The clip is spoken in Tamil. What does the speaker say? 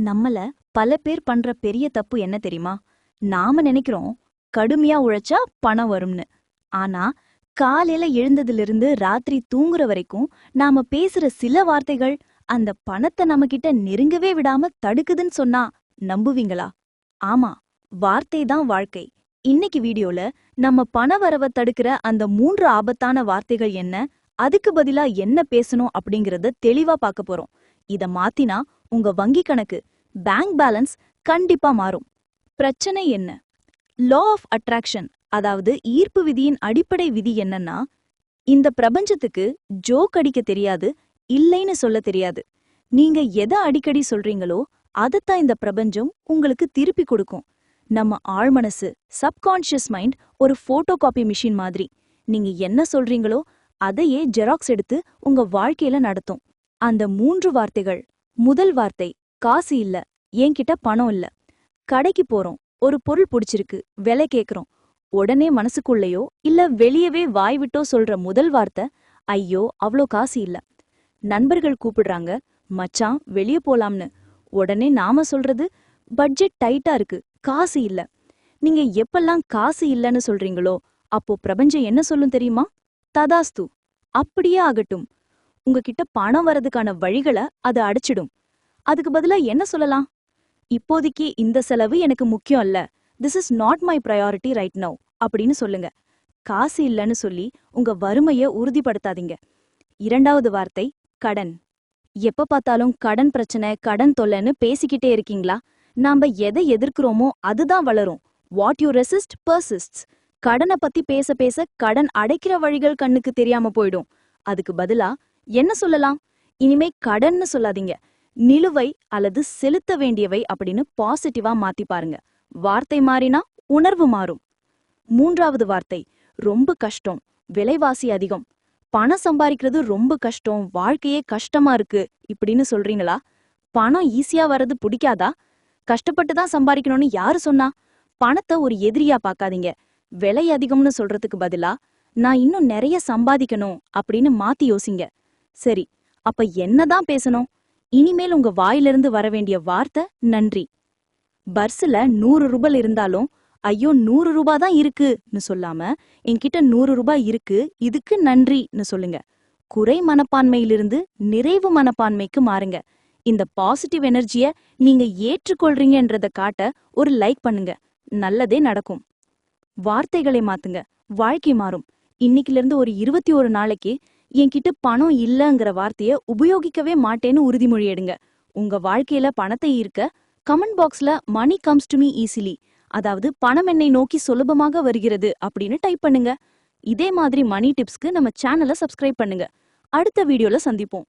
நம்மள பல பேர் பண்ற பெரிய தப்பு என்ன தெரியுமா? நாம நினைக்கிறோம் கடுமையா உழைச்சா பணம் வரும்னு. ஆனா காலையில எழுந்ததிலிருந்து ராத்திரி தூங்குற வரைக்கும் நாம பேசுற சில வார்த்தைகள் அந்த பணத்தை நம்ம கிட்ட நெருங்கவே விடாம தடுக்குதுன்னு சொன்னா நம்புவீங்களா? ஆமா வார்த்தை தான் வாழ்க்கை. இன்னைக்கு வீடியோல நம்ம பண வரவ தடுக்கிற அந்த மூன்று ஆபத்தான வார்த்தைகள் என்ன? அதுக்கு பதிலா என்ன பேசணும் அப்படிங்கறத தெளிவா பார்க்க போறோம். இத மாத்தினா உங்க வங்கி கணக்கு பேங்க் பேலன்ஸ் கண்டிப்பா மாறும். பிரச்சனை என்ன? லா ஆஃப் அட்ராக்ஷன் அதாவது ஈர்ப்பு விதியின் அடிப்படை விதி என்னன்னா இந்த பிரபஞ்சத்துக்கு ஜோக் அடிக்க தெரியாது இல்லைன்னு சொல்ல தெரியாது. நீங்க எதை அடிக்கடி சொல்றீங்களோ அதைத்தான் இந்த பிரபஞ்சம் உங்களுக்கு திருப்பி கொடுக்கும். நம்ம ஆழ்மனசு சப்கான்ஷியஸ் மைண்ட் ஒரு போட்டோ காப்பி மிஷின் மாதிரி. நீங்க என்ன சொல்றீங்களோ அதையே ஜெராக்ஸ் எடுத்து உங்க வாழ்க்கையில நடத்தும். அந்த மூன்று வார்த்தைகள் முதல் வார்த்தை காசு இல்ல என்கிட்ட பணம் இல்ல. கடைக்கு போறோம் ஒரு பொருள் பிடிச்சிருக்கு விலை கேக்குறோம். உடனே மனசுக்குள்ளேயோ இல்ல வெளியவே வாய் விட்டோ சொல்ற முதல் வார்த்தை ஐயோ அவ்ளோ காசு இல்ல. நண்பர்கள் கூப்பிடுறாங்க மச்சான் வெளிய போலாம்னு. உடனே நாம சொல்றது பட்ஜெட் டைட்டா இருக்கு காசு இல்ல. நீங்க எப்பெல்லாம் காசு இல்லன்னு சொல்றீங்களோ அப்போ பிரபஞ்சம் என்ன சொல்லும் தெரியுமா? ததாஸ்து. அப்படியே ஆகட்டும். உங்ககிட்ட பணம் வரதுக்கான வழிகளை அது அடைச்சிடும். அதுக்கு பதிலா என்ன சொல்லலாம்? இப்போதைக்கு இந்த செலவு எனக்கு முக்கியம் இல்ல. This is not my priority right now அப்படின்னு சொல்லுங்க. காசு இல்லைன்னு சொல்லி உங்க வறுமைய உறுதிப்படுத்தாதீங்க. இரண்டாவது வார்த்தை கடன். எப்ப பார்த்தாலும் கடன் பிரச்சனை கடன் தொல்லைன்னு பேசிக்கிட்டே இருக்கீங்களா? நாம எதை எதிர்க்கிறோமோ அதுதான் வளரும். வாட் யூ ரெசிஸ்ட் பர்சிஸ்ட்ஸ் கடனை பத்தி பேச பேச கடன் அடைக்கிற வழிகள் கண்ணுக்கு தெரியாம போயிடும். அதுக்கு பதிலா என்ன சொல்லலாம்? இனிமே கடன்னு சொல்லாதீங்க. நிலுவை அல்லது செலுத்த வேண்டியவை அப்படின்னு பாசிட்டிவா மாத்தி பாருங்க. வார்த்தை மாறினா உணர்வு மாறும். மூன்றாவது வார்த்தை ரொம்ப கஷ்டம் விலைவாசி அதிகம். பணம் சம்பாதிக்கிறது ரொம்ப கஷ்டம் வாழ்க்கையே கஷ்டமா இருக்கு இப்படின்னு சொல்றீங்களா? பணம் ஈஸியா வர்றது பிடிக்காதா? கஷ்டப்பட்டு தான் சம்பாதிக்கணும்னு யாரு சொன்னா? பணத்தை ஒரு எதிரியா பார்க்காதீங்க. விலை அதிகம்னு சொல்றதுக்கு பதிலா நான் இன்னும் நிறைய சம்பாதிக்கணும் அப்படின்னு மாத்தி யோசிங்க. சரி அப்ப என்னதான் பேசணும்? இனிமேல் உங்க வாயிலிருந்து வர வேண்டிய வார்த்தை நன்றி. பர்ஸ்ல நூறு ரூபாய் இருந்தாலும் ஐயோ நூறு ரூபாய் தான் இருக்குன்னு சொல்லாம என்கிட்ட நூறு ரூபாய் இருக்கு இதுக்கு நன்றின்னு சொல்லுங்க. குறை மனப்பான்மையிலிருந்து நிறைவு மனப்பான்மைக்கு மாறுங்க. இந்த பாசிட்டிவ் எனர்ஜிய நீங்க ஏற்றுக்கொள்றீங்கன்றத காட்ட ஒரு லைக் பண்ணுங்க. நல்லதே நடக்கும். வார்த்தைகளை மாத்துங்க. வாழ்க்கை மாறும். இன்னைக்குல இருந்து ஒரு இருபத்தி ஒரு நாளைக்கு என்கிட்ட பணம் இல்லங்கிற வார்த்தைய உபயோகிக்கவே மாட்டேன்னு உறுதிமொழி எடுங்க. உங்க வாழ்க்கையில பணத்தை ஈர்க்க கமெண்ட் பாக்ஸ்ல money comes to me easily அதாவது பணம் என்னை நோக்கி சுலபமாக வருகிறது அப்படின்னு டைப் பண்ணுங்க. இதே மாதிரி மணி டிப்ஸ்க்கு நம்ம சேனலை சப்ஸ்கிரைப் பண்ணுங்க. அடுத்த வீடியோல சந்திப்போம்.